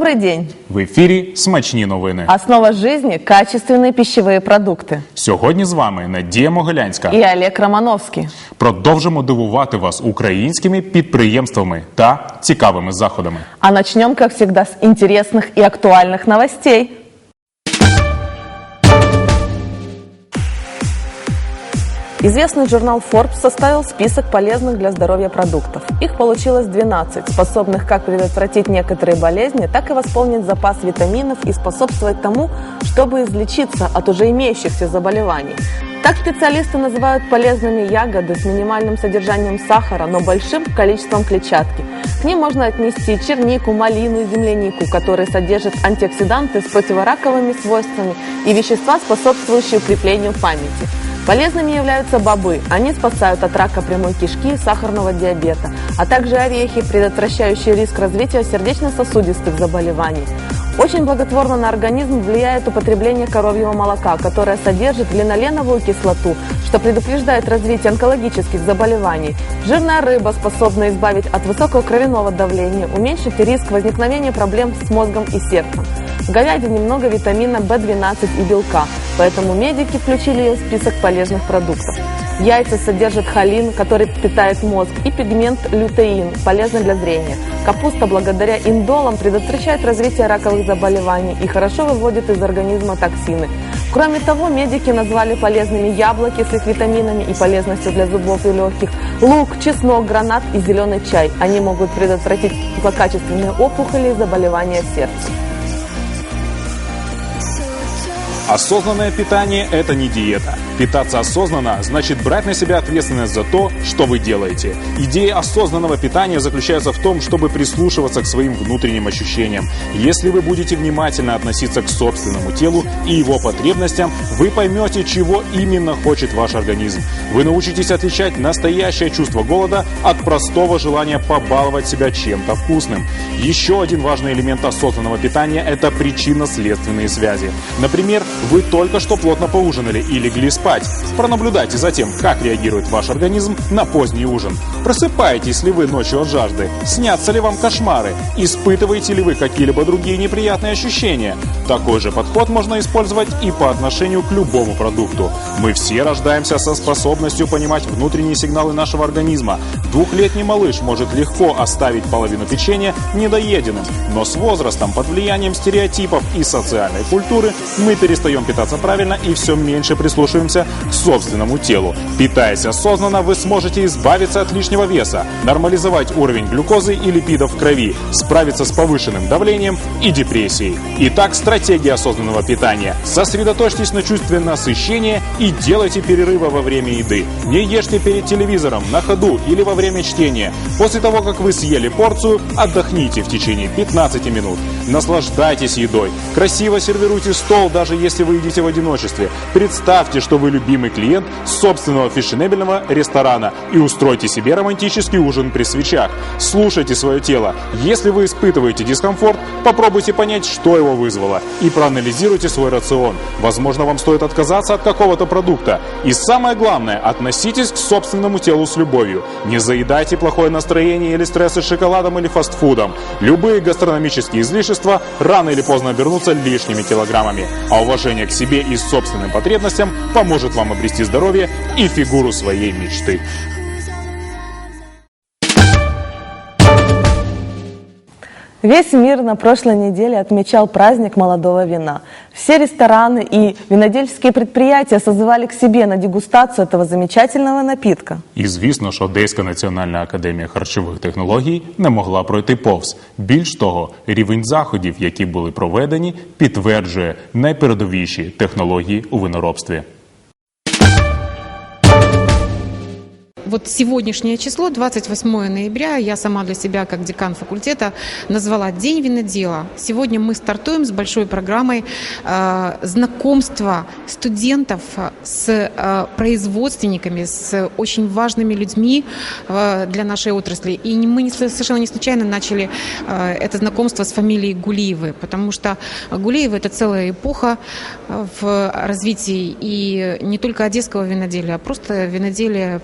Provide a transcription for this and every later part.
Добрый день! В ефірі смачні новини. Основа жизни – качественные пищевые продукты. Сьогодні з вами Надія Могилянська. И Олег Романовский. Продовжимо дивувати вас українськими підприємствами та цікавими заходами. А начнем, как всегда, с интересных и актуальных новостей. Известный журнал Forbes составил список полезных для здоровья продуктов. Их получилось 12, способных как предотвратить некоторые болезни, так и восполнить запас витаминов и способствовать тому, чтобы излечиться от уже имеющихся заболеваний. Так специалисты называют полезными ягоды с минимальным содержанием сахара, но большим количеством клетчатки. К ним можно отнести чернику, малину и землянику, которые содержат антиоксиданты с противораковыми свойствами и вещества, способствующие укреплению памяти. Полезными являются бобы. Они спасают от рака прямой кишки и сахарного диабета, а также орехи, предотвращающие риск развития сердечно-сосудистых заболеваний. Очень благотворно на организм влияет употребление коровьего молока, которое содержит линоленовую кислоту, что предупреждает развитие онкологических заболеваний. Жирная рыба способна избавить от высокого кровяного давления, уменьшить риск возникновения проблем с мозгом и сердцем. В говядине много витамина В12 и белка, поэтому медики включили ее в список полезных продуктов. Яйца содержат холин, который питает мозг, и пигмент лютеин, полезный для зрения. Капуста благодаря индолам предотвращает развитие раковых заболеваний и хорошо выводит из организма токсины. Кроме того, медики назвали полезными яблоки с их витаминами и полезностью для зубов и легких, лук, чеснок, гранат и зеленый чай. Они могут предотвратить злокачественные опухоли и заболевания сердца. Осознанное питание – это не диета. Питаться осознанно значит брать на себя ответственность за то, что вы делаете. Идея осознанного питания заключается в том, чтобы прислушиваться к своим внутренним ощущениям. Если вы будете внимательно относиться к собственному телу и его потребностям, вы поймете, чего именно хочет ваш организм. Вы научитесь отличать настоящее чувство голода от простого желания побаловать себя чем-то вкусным. Еще один важный элемент осознанного питания – это причинно-следственные связи. Например, вы только что плотно поужинали и легли спать. Пронаблюдайте за тем, как реагирует ваш организм на поздний ужин. Просыпаетесь ли вы ночью от жажды? Снятся ли вам кошмары? Испытываете ли вы какие-либо другие неприятные ощущения? Такой же подход можно использовать и по отношению к любому продукту. Мы все рождаемся со способностью понимать внутренние сигналы нашего организма. Двухлетний малыш может легко оставить половину печенья недоеденным, но с возрастом, под влиянием стереотипов и социальной культуры, мы перестаем питаться правильно и все меньше прислушиваемся к собственному телу. Питаясь осознанно, вы сможете избавиться от лишнего веса, нормализовать уровень глюкозы и липидов в крови, справиться с повышенным давлением и депрессией. Итак, стратегия осознанного питания. Сосредоточьтесь на чувстве насыщения и делайте перерывы во время еды. Не ешьте перед телевизором, на ходу или во время чтения. После того, как вы съели порцию, отдохните в течение 15 минут. Наслаждайтесь едой. Красиво сервируйте стол, даже если вы едите в одиночестве. Представьте, что вы любимый клиент собственного фешенебельного ресторана и устройте себе романтический ужин при свечах. Слушайте свое тело. Если вы испытываете дискомфорт, попробуйте понять, что его вызвало, и проанализируйте свой рацион. Возможно, вам стоит отказаться от какого-то продукта. И самое главное, относитесь к собственному телу с любовью. Не заедайте плохое настроение или стрессы шоколадом или фастфудом. Любые гастрономические излишества рано или поздно обернутся лишними килограммами. А уважение к себе и собственным потребностям поможет вам обрести здоровье и фигуру своей мечты. Весь мир на прошлой неделе отмечал праздник молодого вина. Все рестораны и винодельческие предприятия созывали к себе на дегустацию этого замечательного напитка. І звісно ж, Одеська національна академія харчових технологій не могла пройти повз. Більш того, рівень заходів, які були проведені, підтверджує найпередовіші технології у виноробстві. Вот сегодняшнее число, 28 ноября, я сама для себя, как декан факультета, назвала День винодела. Сегодня мы стартуем с большой программой э, знакомства студентов с э, производственниками, с очень важными людьми э, для нашей отрасли. И мы не, совершенно не случайно начали э, это знакомство с фамилией Гулиевы, потому что Гулиевы – это целая эпоха э, в развитии и не только одесского виноделия, а просто виноделия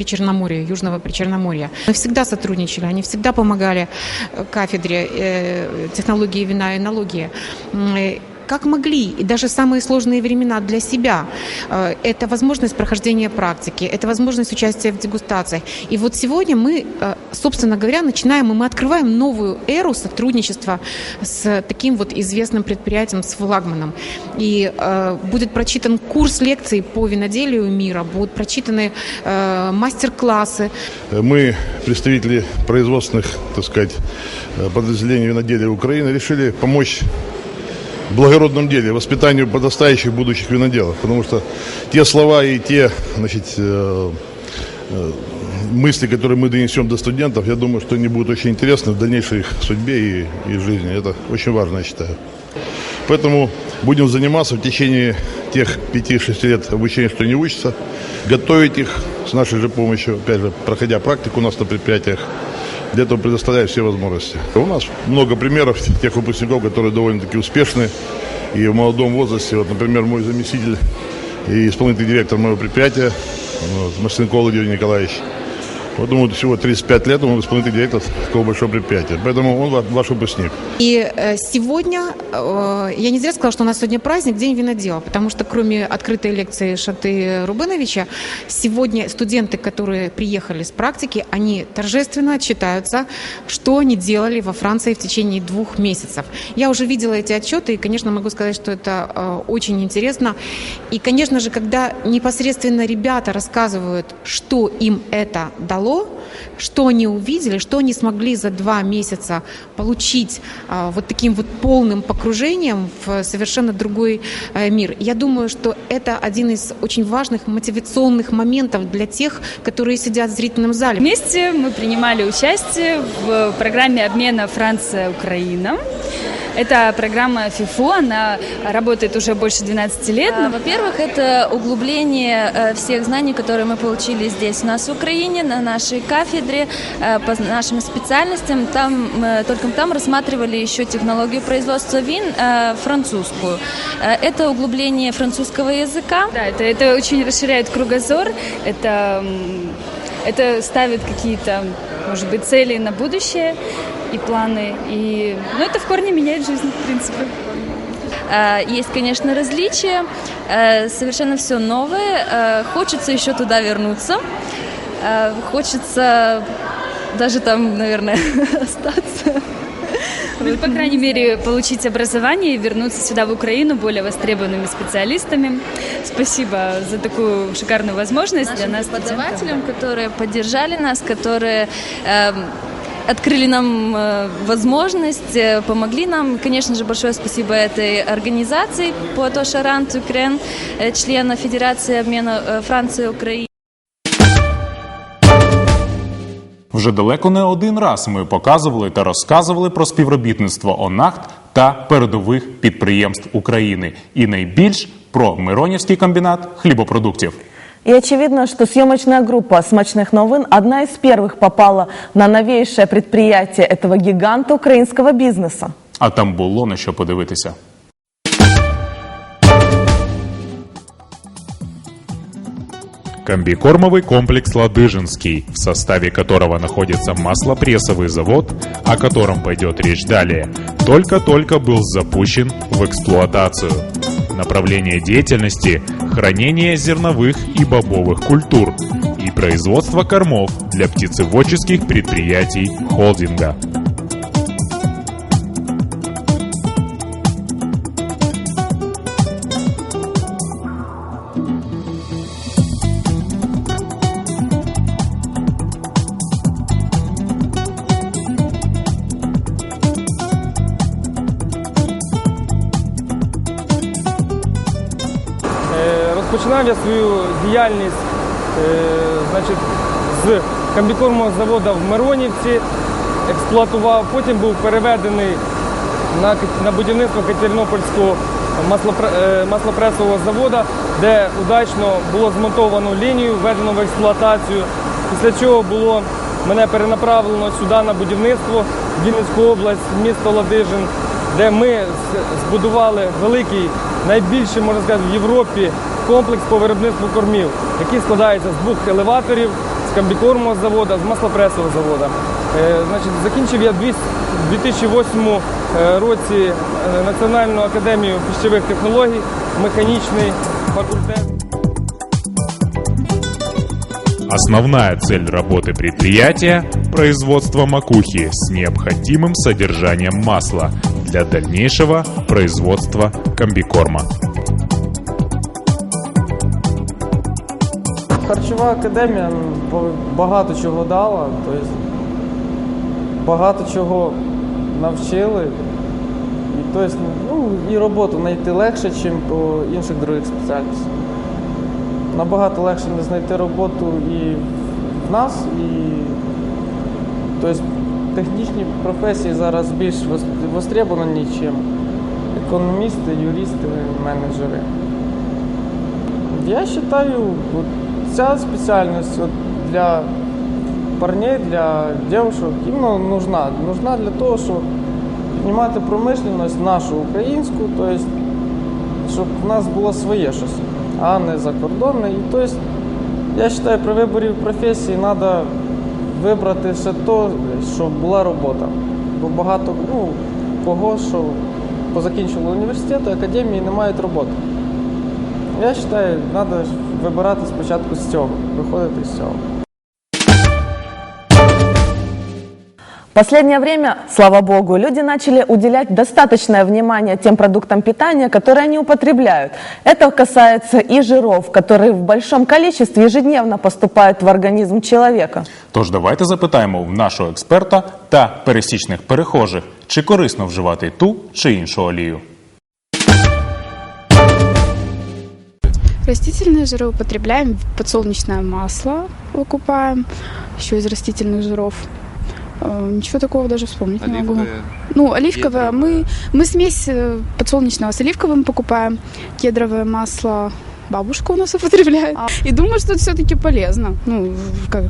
Причерноморья, Южного Причерноморья. Мы всегда сотрудничали, они всегда помогали э, кафедре э, технологии вина и энологии. Как могли, и даже самые сложные времена для себя. Э, Это возможность прохождения практики, это возможность участия в дегустациях. И вот сегодня мы, э, собственно говоря, начинаем, и мы открываем новую эру сотрудничества с таким вот известным предприятием, с флагманом. И э, будет прочитан курс лекций по виноделию мира, будут прочитаны мастер-классы, Мы, представители производственных, так сказать, подразделений виноделия Украины, решили помочь благородном деле, воспитанию подрастающих будущих виноделов. Потому что те слова и те значит, э, э, мысли, которые мы донесем до студентов, я думаю, что они будут очень интересны в дальнейшей их судьбе и, и жизни. Это очень важно, я считаю. Поэтому будем заниматься в течение тех 5-6 лет обучения, что не учатся, готовить их с нашей же помощью, опять же, проходя практику у нас на предприятиях. Для этого предоставляю все возможности. У нас много примеров тех выпускников, которые довольно-таки успешны и в молодом возрасте. Вот, например, мой заместитель и исполнительный директор моего предприятия, вот, Масленков Владимир Николаевич. Вот ему всего 35 лет, он исполнительный директор такого большого предприятия. Поэтому он ва- ваш выпускник. И э, сегодня, э, я не зря сказала, что у нас сегодня праздник, День винодела, потому что кроме открытой лекции Шаты Рубеновича, сегодня студенты, которые приехали с практики, они торжественно отчитаются, что они делали во Франции в течение двух месяцев. Я уже видела эти отчеты, и, конечно, могу сказать, что это э, очень интересно. И, конечно же, когда непосредственно ребята рассказывают, что им это дало, что они увидели, что они смогли за два месяца получить а, вот таким вот полным погружением в совершенно другой э, мир. Я думаю, что это один из очень важных мотивационных моментов для тех, которые сидят в зрительном зале. Вместе мы принимали участие в программе обмена Франция-Украина. Это программа ФИФО, она работает уже больше 12 лет. А, Во-первых, это углубление э, всех знаний, которые мы получили здесь у нас в Украине, на нашей кафедре, э, по нашим специальностям. Там, э, только там рассматривали еще технологию производства вин французскую. Это углубление французского языка. Да, это, это очень расширяет кругозор, это, это ставит какие-то, может быть, цели на будущее и планы. И, ну, это в корне меняет жизнь, в принципе. Э, Есть, конечно, различия, э, совершенно все новое. Э, Хочется еще туда вернуться. Хочется даже там, наверное, остаться. Ну, по крайней мере, получить образование и вернуться сюда, в Украину, более востребованными специалистами. Спасибо за такую шикарную возможность для нашим нас, студентов. преподавателям, которые поддержали нас, которые эм, открыли нам э, возможность, э, помогли нам. Конечно же, большое спасибо этой организации Пуато Шарант Украин, э, члена Федерации обмена э, Франции и Украины. Вже далеко не один раз ми показували та розказували про співробітництво ОНАХТ та передових підприємств України, і найбільш про Миронівський комбінат хлібопродуктів. И очевидно, что съемочная группа «Смачных новин» одна из первых попала на новейшее предприятие этого гиганта украинского бизнеса. А там було на що подивитися. Комбикормовый комплекс «Ладыжинский», в составе которого находится маслопрессовый завод, о котором пойдет речь далее, только-только был запущен в эксплуатацию. Направление деятельности – хранение зерновых и бобовых культур и производство кормов для птицеводческих предприятий холдинга. Розпочинав свою діяльність е, значить, з комбікормового заводу в Миронівці, експлуатував, потім був переведений на, на будівництво Катеринопольського е, маслопресового заводу, де удачно було змонтовано лінію, введено в експлуатацію. Після чого було мене перенаправлено сюди на будівництво в Вінницьку область, місто Ладижин, де ми збудували великий, найбільший, можна сказати, в Європі комплекс по виробництву кормів, який складається з двох елеваторів, з комбікормового заводу, з маслопресового заводу. Е, Значить, закінчив я у 2008 е, році е, Національну академію пищових технологій, механічний факультет. Основная цель работы предприятия – производство макухи с необходимым содержанием масла для дальнейшего производства комбикорма. Харчова академія ну, багато чого дала, тобто багато чого навчили. І, тобто, ну, і роботу знайти легше, ніж по інших других спеціальностях. Набагато легше не знайти роботу і в нас, і тобто, технічні професії зараз більш вос- востребовані, ніж економісти, юристи, менеджери. Я вважаю, ця спеціальність от для парней, для дівчат іменно нужна. Нужна для того, щоб піднімати промишленість нашу українську, тобто, щоб в нас було своє щось, а не закордонне. І тобто, я вважаю, при виборі професії треба вибрати ще то, щоб була робота. Бо багато ну, кого, що позакінчили університет, академії не мають роботи. Я вважаю, треба вибирати спочатку з цього, виходити з цього. В последнее время, слава богу, люди начали уделять достаточное внимание тем продуктам питания, которые они употребляют. Это касается и жиров, которые в большом количестве ежедневно поступают в организм человека. Тож давайте запитаємо в нашого експерта та пересічних перехожих, чи корисно вживати ту чи іншу олію. Растительные жиры употребляем, подсолнечное масло выкупаем, еще из растительных жиров. Э, Ничего такого даже вспомнить не могу. Ну, оливковое. Мы, мы смесь э, подсолнечного с оливковым покупаем. Кедровое масло бабушка у нас употребляет. И думаю, что это все-таки полезно. Ну, как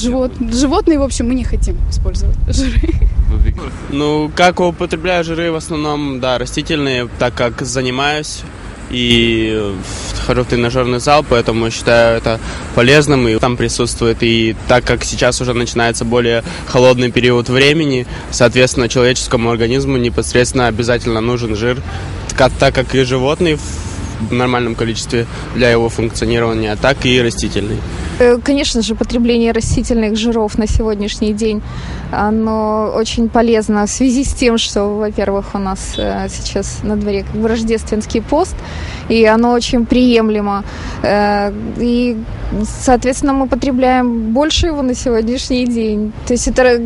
живот, животные, в общем, мы не хотим использовать жиры. Ну, как употребляю жиры в основном, да, растительные, так как занимаюсь и хожу в тренажерный зал, поэтому считаю это полезным, и там присутствует, и так как сейчас уже начинается более холодный период времени, соответственно, человеческому организму непосредственно обязательно нужен жир, так как и животный в нормальном количестве для его функционирования, так и растительный. Э, Конечно же, потребление растительных жиров на сегодняшний день, оно очень полезно в связи с тем, что, во-первых, у нас э, сейчас на дворе как бы рождественский пост, и оно очень приемлемо. Э, И, соответственно, мы потребляем больше его на сегодняшний день. То есть это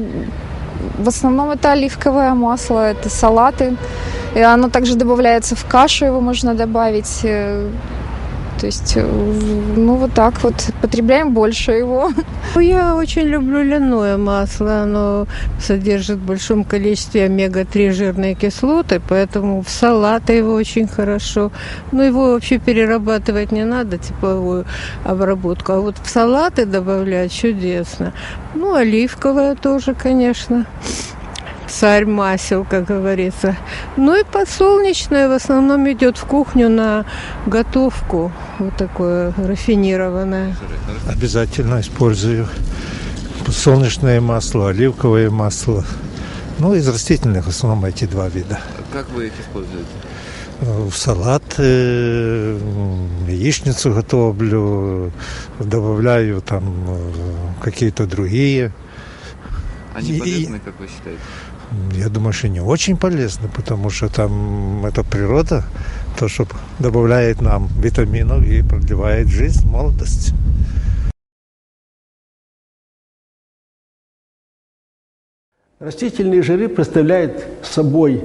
в основном это оливковое масло, это салаты. И оно также добавляется в кашу, его можно добавить. То есть, э, ну вот так вот, потребляем больше его. Ну, Я очень люблю льняное масло. Оно содержит в большом количестве омега-3 жирные кислоты, поэтому в салаты его очень хорошо. Но его вообще перерабатывать не надо, тепловую обработку. А вот в салаты добавлять чудесно. Ну, оливковое тоже, конечно. Царь масел, как говорится. Ну и подсолнечное в основном идет в кухню на готовку. Вот такое рафинированное. Обязательно использую подсолнечное масло, оливковое масло. Ну, из растительных в основном эти два вида. Как вы их используете? Э, В салат, э, яичницу готовлю, добавляю там э, какие-то другие. Они И- полезны, как вы считаете? Я думаю, что не очень полезно, потому что там это природа, то, что добавляет нам витаминов и продлевает жизнь, молодость. Растительные жиры представляют собой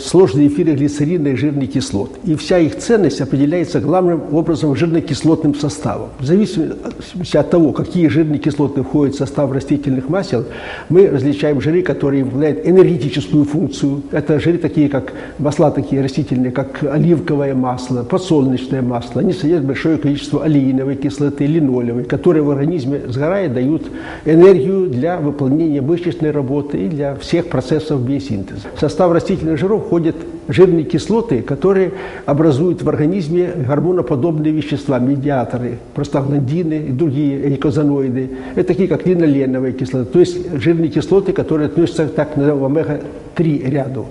сложные эфиры глицерина и жирных кислот. И вся их ценность определяется главным образом жирно-кислотным составом. В зависимости от того, какие жирные кислоты входят в состав растительных масел, мы различаем жиры, которые выполняют энергетическую функцию. Это жиры такие, как масла такие растительные, как оливковое масло, подсолнечное масло. Они содержат большое количество олеиновой кислоты, линолевой, которые в организме сгорая дают энергию для выполнения мышечной работы и для всех процессов биосинтеза. Состав растительных жиров входят жирные кислоты, которые образуют в организме гормоноподобные вещества, медиаторы, простагландины и другие эйкозаноиды. Это такие, как линоленовая кислота, то есть жирные кислоты, которые относятся к так называемому омега-3 ряду.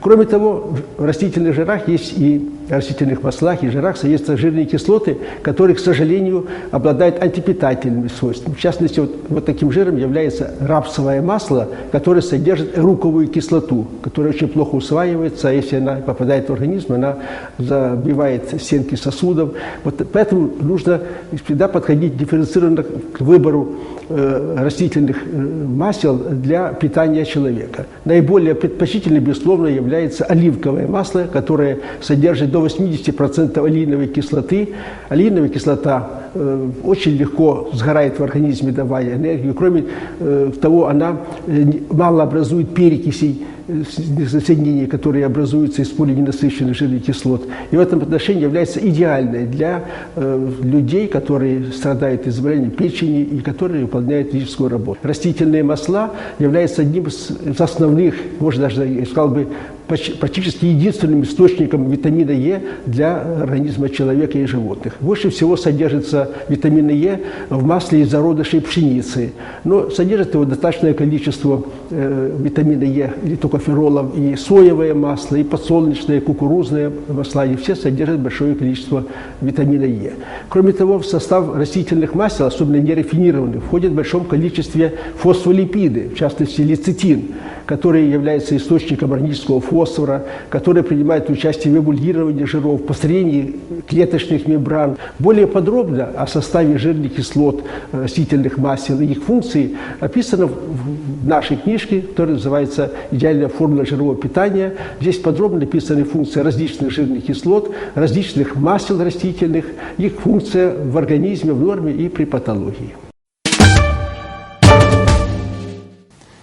Кроме того, в растительных жирах есть и растительных маслах и жирах содержатся жирные кислоты, которые, к сожалению, обладают антипитательными свойствами. В частности, вот, вот таким жиром является рапсовое масло, которое содержит руковую кислоту, которая очень плохо усваивается, а если она попадает в организм, она забивает стенки сосудов. Вот поэтому нужно всегда подходить дифференцированно к выбору э, растительных э, масел для питания человека. Наиболее предпочтительным, безусловно, является оливковое масло, которое содержит до 80% алииновой кислоты. Алииновая кислота э, очень легко сгорает в организме, давая энергию. Кроме э, того, она э, мало образует перекисей, соединения, которые образуются из полиненасыщенных жирных кислот. И в этом отношении является идеальной для э, людей, которые страдают заболеванием печени и которые выполняют физическую работу. Растительные масла являются одним из основных, может даже, я сказал бы, практически единственным источником витамина Е для организма человека и животных. Больше всего содержится витамина Е в масле из зародышей пшеницы, но содержит его достаточное количество э, витамина Е или токоферолов, и соевое масло, и подсолнечное, и кукурузное масла, и все содержат большое количество витамина Е. Кроме того, в состав растительных масел, особенно нерафинированных, входит в большом количестве фосфолипиды, в частности лецитин, который является источником органического фосфора, который принимает участие в эмульгировании жиров, построении клеточных мембран. Более подробно о составе жирных кислот растительных масел и их функции описано в нашей книжке, которая называется «Идеальная формула жирового питания». Здесь подробно написаны функции различных жирных кислот, различных масел растительных, их функция в организме, в норме и при патологии.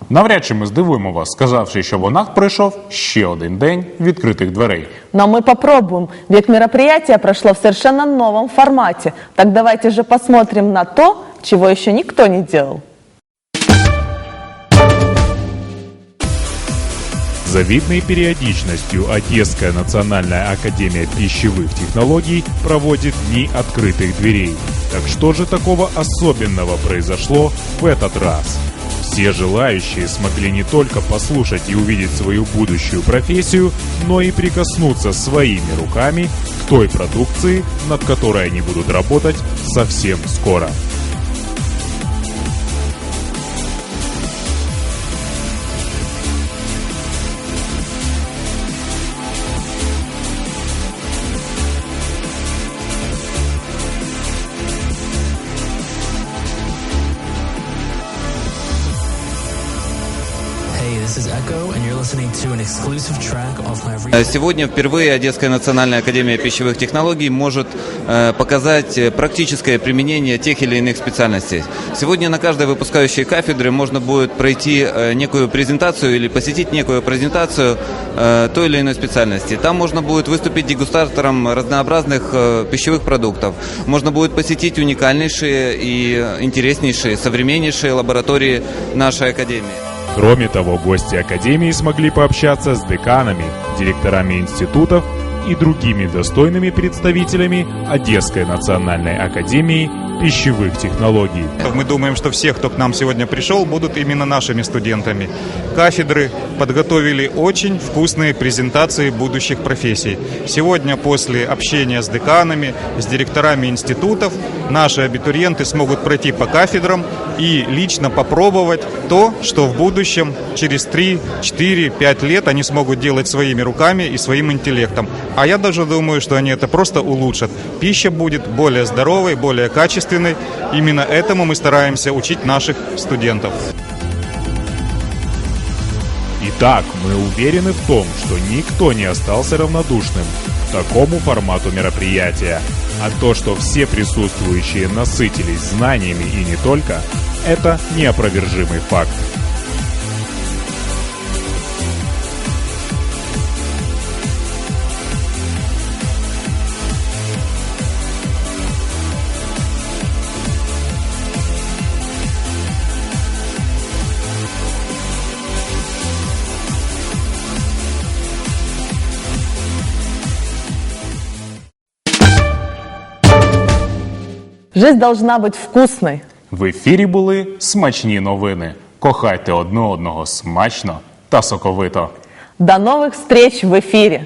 Навряд чи ми здивуємо вас, сказавши, що в ОНАК пройшов ще один день відкритих дверей. Но мы попробуем, ведь мероприятие прошло в совершенно новом формате. Так давайте же посмотрим на то, чего еще никто не делал. Завидной периодичностью Одесская национальная академия пищевых технологий проводит Дни открытых дверей. Так что же такого особенного произошло в этот раз? Все желающие смогли не только послушать и увидеть свою будущую профессию, но и прикоснуться своими руками к той продукции, над которой они будут работать совсем скоро. Сегодня впервые Одесская национальная академия пищевых технологий может э, показать практическое применение тех или иных специальностей. Сегодня на каждой выпускающей кафедре можно будет пройти э, некую презентацию или посетить некую презентацию э, той или иной специальности. Там можно будет выступить дегустатором разнообразных пищевых продуктов. Можно будет посетить уникальнейшие и интереснейшие, современнейшие лаборатории нашей академии. Кроме того, гости Академии смогли пообщаться с деканами, директорами институтов и другими достойными представителями Одесской национальной академии пищевых технологий. Мы думаем, что все, кто к нам сегодня пришел, будут именно нашими студентами. Кафедры подготовили очень вкусные презентации будущих профессий. Сегодня после общения с деканами, с директорами институтов, наши абитуриенты смогут пройти по кафедрам и лично попробовать то, что в будущем, через 3, 4, 5 лет они смогут делать своими руками и своим интеллектом. А я даже думаю, что они это просто улучшат. Пища будет более здоровой, более качественной. Именно этому мы стараемся учить наших студентов. Итак, мы уверены в том, что никто не остался равнодушным к такому формату мероприятия. А то, что все присутствующие насытились знаниями и не только, это неопровержимый факт. Жизнь должна бути вкусной. В ефірі були смачні новини. Кохайте одне одного смачно та соковито. До нових встреч в ефірі.